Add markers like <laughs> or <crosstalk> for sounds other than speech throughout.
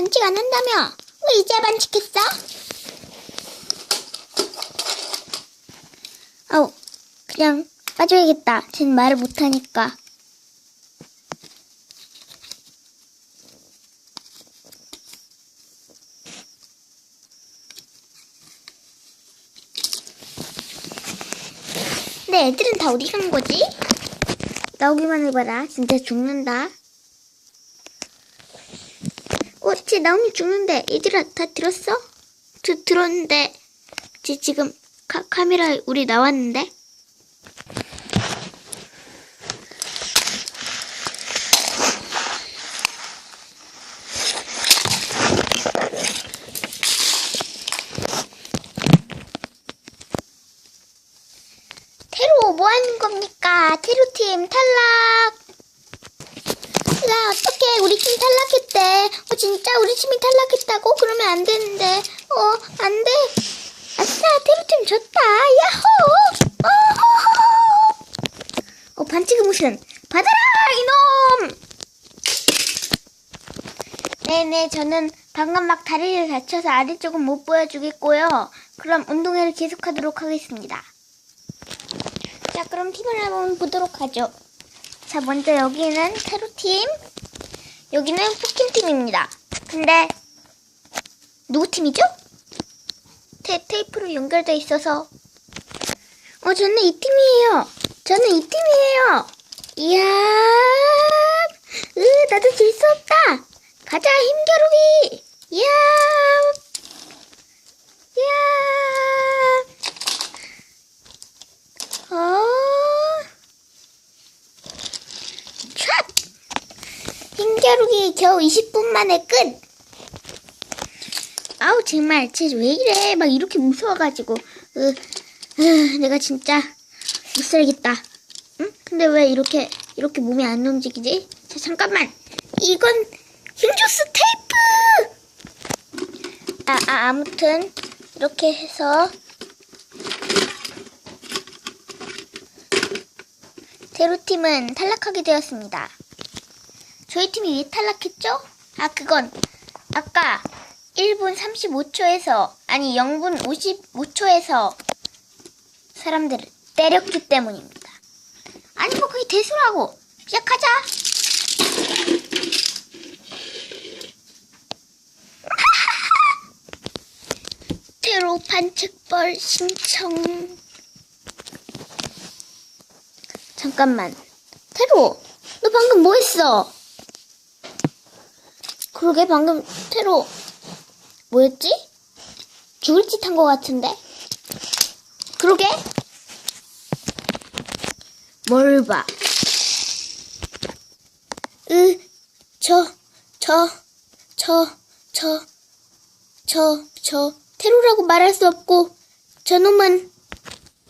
반칙 안 한다며? 왜 이제 반칙했어? 아우, 그냥 빠져야겠다. 쟨 말을 못하니까. 근데 애들은 다 어디 간 거지? 나오기만 해봐라. 진짜 죽는다. 나오면 죽는데. 얘들아, 다 들었어? 드, 들었는데. 쟤 지금 카, 카메라 우리 나왔는데? 테로 뭐 하는 겁니까? 테로팀 탈락! 야, 어떡해. 우리 팀 탈락했대. 어, 진짜 우리 팀이 탈락했다고? 그러면 안 되는데. 어, 안 돼. 아싸, 테로팀 졌다. 야호! 어, 어, 반칙의 무슨. 받아라, 이놈! 네네, 저는 방금 막 다리를 다쳐서 아래쪽은 못 보여주겠고요. 그럼 운동회를 계속하도록 하겠습니다. 자, 그럼 팀을 한번 보도록 하죠. 자, 먼저 여기는 테로팀, 여기는 포킨팀입니다. 근데, 누구 팀이죠? 테, 테이프로 연결돼 있어서. 어, 저는 이 팀이에요. 저는 이 팀이에요. 이야, 으, 나도 질 수 없다. 가자, 힘겨루기. 이야, 이야. 어, 촥! 겨우 20분 만에 끝! 아우, 정말, 쟤 왜 이래? 막 이렇게 무서워가지고. 으, 으, 내가 진짜 못 살겠다. 응? 근데 왜 이렇게, 이렇게 몸이 안 움직이지? 자, 잠깐만! 이건 힘주스 테이프! 아, 아, 아무튼, 이렇게 해서 제로팀은 탈락하게 되었습니다. 저희 팀이 왜 탈락했죠? 아, 그건 아까 1분 35초에서, 아니 0분 55초에서 사람들을 때렸기 때문입니다. 아니, 뭐 그게 대수라고. 시작하자. <laughs> 테로 반칙벌 신청. 잠깐만. 테로, 너 방금 뭐 했어? 그러게, 방금, 테로, 뭐였지? 죽을 짓 한 것 같은데? 그러게? 뭘 봐. 으, 저, 저, 저, 저, 저, 저, 테로라고 말할 수 없고, 저놈은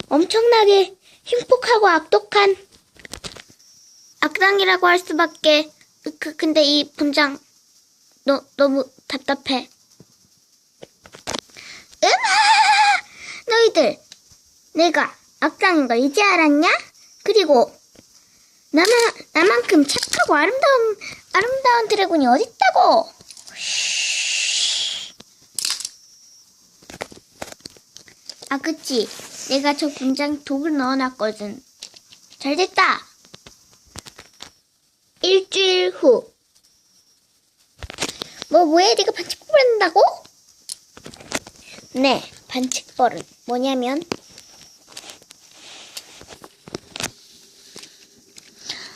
엄청나게 흉폭하고 악독한 악당이라고 할 수밖에. 그, 근데 이 분장, 너, 너무 답답해. 음아! 너희들, 내가 악당인 걸 이제 알았냐? 그리고, 나만, 나만큼 착하고 아름다운, 아름다운 드래곤이 어딨다고! 아, 그치. 내가 저 분장 독을 넣어놨거든. 잘 됐다. 일주일 후. 뭐, 뭐해? 네가 반칙벌 한다고? 네, 반칙벌은 뭐냐면,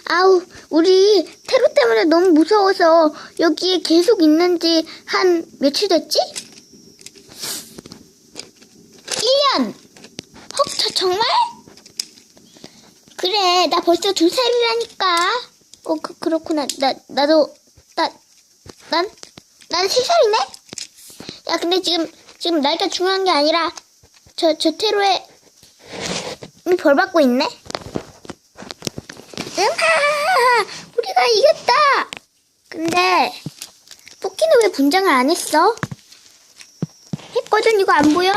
아우, 우리 테러 때문에 너무 무서워서 여기에 계속 있는지 한 며칠 됐지? 1년! 헉, 저 정말? 그래, 나 벌써 두 살이라니까. 어, 그, 그렇구나. 나, 나도, 나, 난, 난세 살이네? 야, 근데 지금, 지금 나이가 중요한 게 아니라, 저, 저 테러에, 이벌 받고 있네? 음하! 우리가 이겼다! 근데, 포키는 왜 분장을 안 했어? 했거든, 이거 안 보여?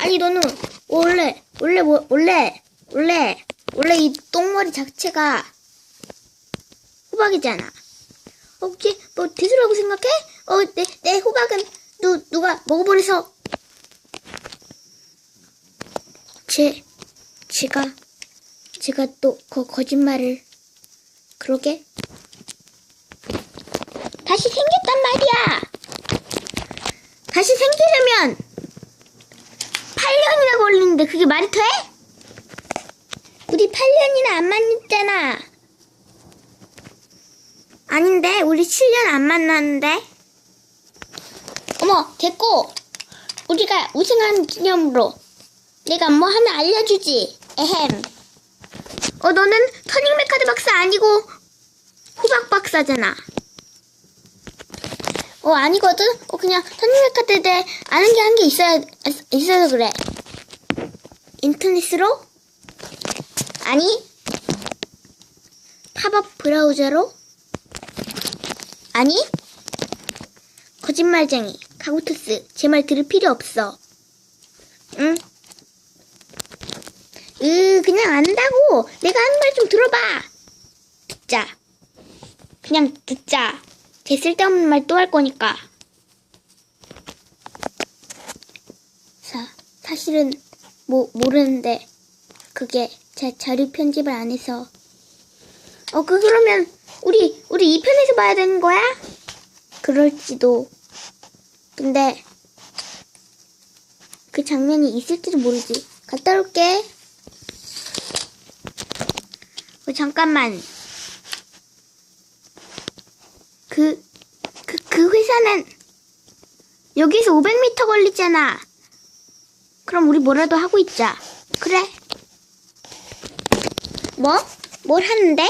아니, 너는, 원래, 원래, 뭐, 원래, 원래, 원래 이 똥머리 자체가 호박이잖아. 혹시, 뭐, 대수라고 생각해? 어, 내, 내 호박은 누, 누가 먹어버려서. 제, 제가, 제가 또 거, 거짓말을. 그러게. 다시 생겼단 말이야. 다시 생기려면 8년이나 걸리는데 그게 말이 돼? 우리 8년이나 안 만났잖아. 아닌데 우리 7년 안 만났는데. 어머 됐고 우리가 우승한 기념으로 내가 뭐 하나 알려주지. 에헴. 어 너는 터닝 메카드 박사 아니고 호박 박사잖아. 어 아니거든. 어 그냥 터닝 메카드에 대해 아는 게 한 게 있어야 있어서 그래. 인터넷으로? 아니 팝업 브라우저로? 아니 거짓말쟁이 카구토스 제 말 들을 필요 없어. 응? 으 그냥 안다고. 내가 하는 말 좀 들어봐. 듣자. 그냥 듣자. 제 쓸데없는 말 또 할 거니까. 사, 사실은 뭐 모르는데 그게 제 자료 편집을 안 해서. 어 그 그러면 우리 우리 2편에서 봐야 되는 거야? 그럴지도 근데 그 장면이 있을지도 모르지. 갔다 올게. 어, 잠깐만. 그, 그, 그 회사는 여기서 500m 걸리잖아. 그럼 우리 뭐라도 하고 있자. 그래. 뭐? 뭘 하는데?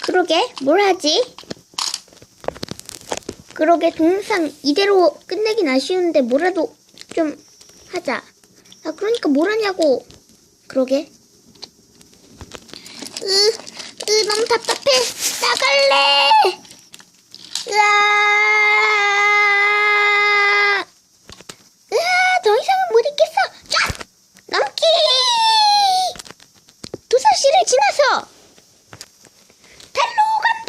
그러게, 뭘 하지? 그러게, 동영상 이대로 끝내긴 아쉬운데 뭐라도 좀 하자. 아, 그러니까 뭘 하냐고. 그러게. 으, 으, 너무 답답해. 나갈래! 으아! 으아, 더 이상은 못 있겠어. 쫙! 넘기! 도서실을 지나서 달로 간다!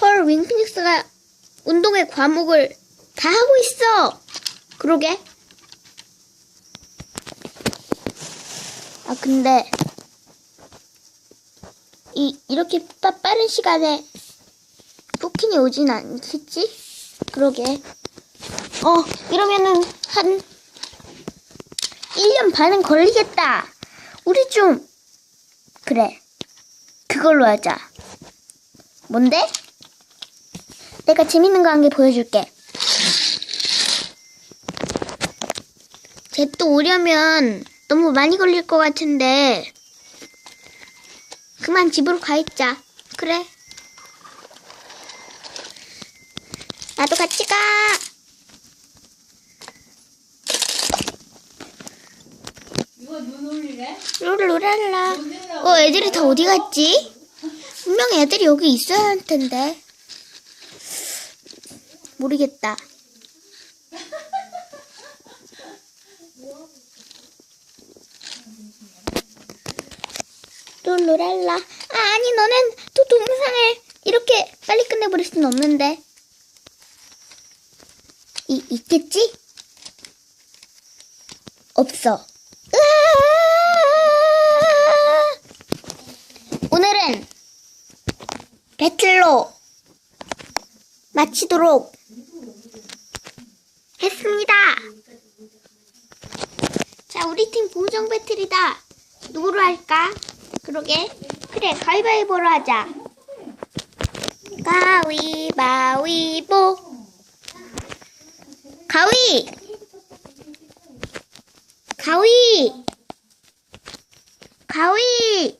헐, 윙피닉스가 운동의 과목을 다 하고 있어! 그러게. 아, 근데, 이, 이렇게 빠, 빠른 시간에 쿠킹이 오진 않겠지? 그러게. 어, 이러면은 한 1년 반은 걸리겠다. 우리 좀 그래. 그걸로 하자. 뭔데? 내가 재밌는 거 한 개 보여줄게. 쟤 또 오려면 너무 많이 걸릴 것 같은데 그만 집으로 가 있자. 그래. 나도 같이 가. 이거 눈 올리래? 룰루랄라. 어, 애들이 다 어디 갔지? 분명 애들이 여기 있어야 할 텐데. 모르겠다. 룰루랄라. 아, 아니, 너는 또 동영상을 이렇게 빨리 끝내버릴 수는 없는데. 이, 있겠지? 없어. 오늘은 배틀로 마치도록 했습니다. 자, 우리 팀 보정 배틀이다. 누구로 할까? 그러게. 그래, 가위바위보로 하자. 가위바위보. 가위! 가위! 가위!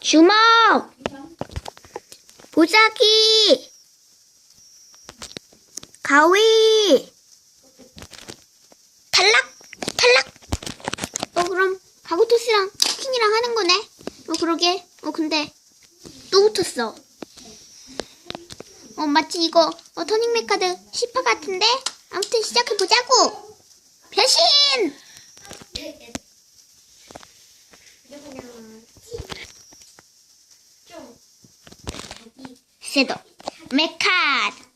주먹! 보자기! 가위! 탈락! 탈락! 어, 그럼, 가구토스랑 쿠킹이랑 하는 거네? 어, 그러게. 어, 근데, 또 붙었어. 어, 마치 이거, 어, 터닝 메카드 10화 같은데? 아무튼 시작해보자고! 변신! 셋업 메카드